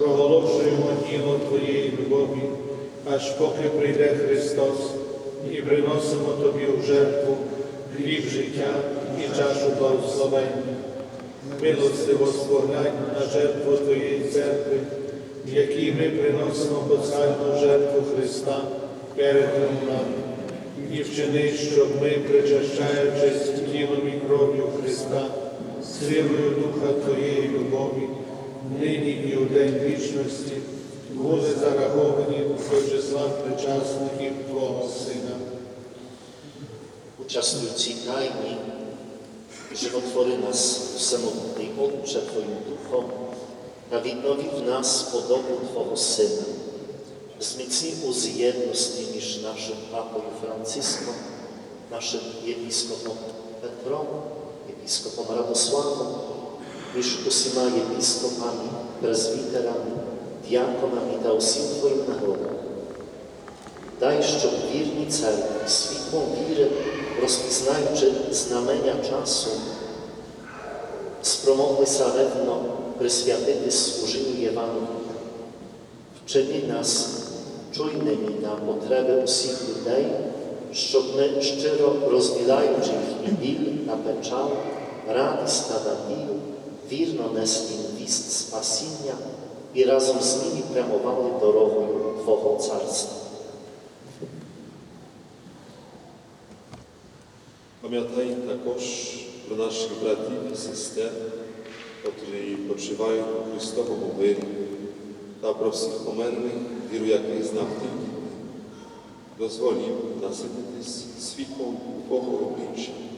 проголошуємо діло Твоєї любові, аж поки прийде Христос і приносимо Тобі у жертву хліб життя і чашу благословення. Милостиво споглянь на жертву Твоєї церкви, якій ми приносимо посальну жертву Христа перед нами, і вчини, щоб ми, причащаючись тілом і кров'ю Христа, силою Духа Твоєї любові. нині і у день вічності, були зараховані до числа причасників Твого Сина. Uczestnicy tajni, żywotwory nas w samotnej odrze Twoim duchom, nawidnowi w nas podobu Twojego Syna. Wzmocnij uz jednosty niż naszym papą Franciszką, naszym episkopom Petrom, episkopom Radosławem, niż usymaje biskopami, prezwiterami, diakonami dałsim Twoim narodom. Daj, щоб wierni cerkwi wirę wiry rozpoznajczy znamenia czasu spromowły sarewno pryswiatywy służeniu Jewanu. Wczyni nas czujnymi na potrzeby usich ludzi, щоб my szczero rozwielają ich i wil, napęczał, rad stada diju, Virno nestim vist spasienia i razem z nimi premowały do rochu Twojego Carstwa. Pamiętaj також про наших братів і сестер, котрі почивають у Христовому мирі та про всіх померлих, віру яких знав тільки. Дозволь їм насититись світлом Бога обличчя.